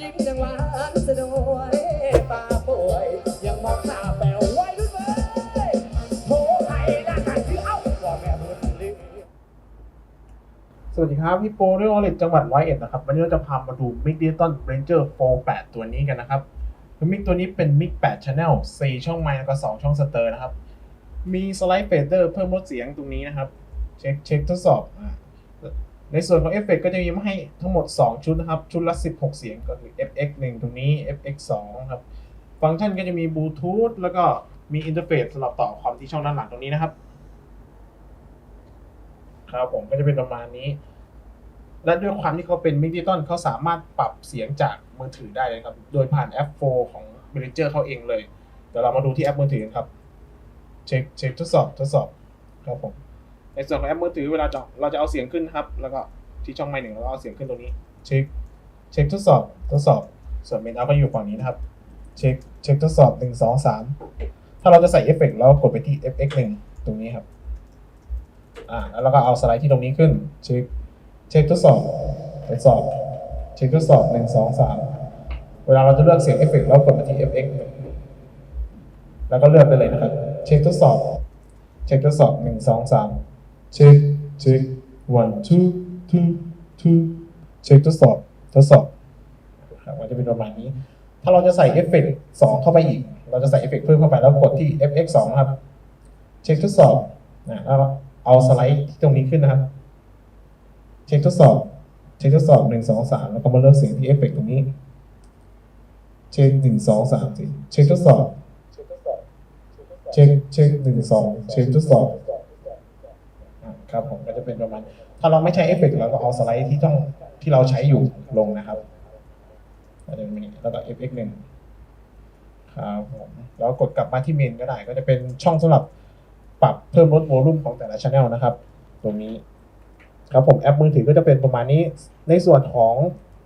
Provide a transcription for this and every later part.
ยิ้มยังหวานสะดวยตาป่วย ยังมองหน้าแป๋วไว้รุ่นเว้ยโผไทยหน้าตาชื่อเอ้าว่าแม่บุญลืมสวัสดีครับพี่โปด้วยออเลตจังหวัดร้อยเอ็ดนะครับวันนี้เราจะพามาดู Mic Digital Ranger 48ตัวนี้กันนะครับคือมิกตัวนี้เป็นมิก8 Channel 4ช่องไมค์แล้วก็2ช่องสเตอร์นะครับ มีสไลด์เฟเดอร์เพิ่มลดเสียงตรงนี้นะครับ เช็คเช็คทดสอบ ในส่วนของเอฟเฟกก็จะมีมาให้ทั้งหมด 2 ชุดนะครับ ชุดละ 16 เสียงก็คือ FX 1 ตรงนี้ FX 2ครับ ฟังก์ชันก็จะมีบลูทูธแล้วก็มีอินเทอร์เฟซสำหรับต่อคอมที่ช่องด้านหลังตรงนี้นะครับ ครับผมก็จะเป็นประมาณนี้ และด้วยความที่เขาเป็นมิดิตอนเขาสามารถปรับเสียงจากมือถือได้เลยครับ โดยผ่านแอปโฟของ b บ r เจอร์เขาเองเลย เดี๋ยวเรามาดูที่แอปมือถือครับ เช็คเช็คทดสอบทดสอบครับผม ในส่วนของแอปมือถือเวลาจะเราจะเอาเสียงขึ้นครับ แล้วก็ที่ช่องไมค์หนึ่งเราก็เอาเสียงขึ้นตรงนี้ เช็คเช็คทดสอบทดสอบส่วนเมนเอาก็อยู่ฝั่งนี้นะครับ เช็คเช็คทดสอบหนึ่งสองสามถ้าเราจะใส่เอฟเฟกต์เราก็กดไปที่ fx หนึ่งตรงนี้ครับอ่าแล้วเราก็เอาสไลด์ที่ตรงนี้ขึ้น เช็คเช็คทดสอบทดสอบเช็คทดสอบหนึ่งสองสามเวลาเราจะเลือกเสียงเอฟเฟกต์เรากดไปที่ fx แล้วก็เลือกไปเลยนะครับ เช็คทดสอบ เช็คทดสอบหนึ่งสองสาม เช็คเช็ค one two two two เช็คทดสอบทดสอบครับมันจะเป็นประมาณนี้ ถ้าเราจะใส่เอฟเฟกต์สองเข้าไปอีก เราจะใส่เอฟเฟกต์เพิ่มเข้าไปแล้วกดที่ fx สองครับ เช็คทดสอบนะแล้วเอาสไลด์ที่ตรงนี้ขึ้นนะครับ เช็คทดสอบ เช็คทดสอบหนึ่งสองสามแล้วก็มาเลือกเสียงที่เอฟเฟกต์ตรงนี้ เช็คหนึ่งสองสามสี่เช็คทดสอบ เช็คเช็คหนึ่งสองเช็คทดสอบ ครับผมก็จะเป็นประมาณ ถ้าเราไม่ใช้เอฟเฟกต์เราก็เอาสไลด์ที่ต้องที่เราใช้อยู่ลงนะครับแล้วก็เอฟเอ็ก็ fx หนึ่งครับผมแล้วกดกลับมาที่เมนก็ได้ ก็จะเป็นช่องสำหรับปรับเพิ่มลดโวลูมของแต่ละช anel นะครับ ตรงนี้ ครับผมแอปมือถือก็จะเป็นประมาณนี้ในส่วนของ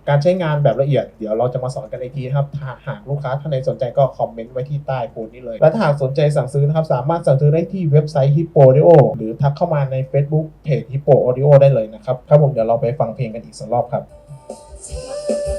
การใช้งานแบบละเอียดเดี๋ยวเราจะมาสอนกันอีกทีนะครับหากลูกค้าท่านใดสนใจก็คอมเมนต์ไว้ที่ใต้โพสต์นี้เลย และถ้าหากสนใจสั่งซื้อนะครับ สามารถสั่งซื้อได้ที่เว็บไซต์ Hippo Audio หรือทักเข้ามาใน Facebook เพจ Hippo Audio ได้เลยนะครับ ครับผมเดี๋ยวเราไปฟังเพลงกันอีกสักรอบครับ Thank you.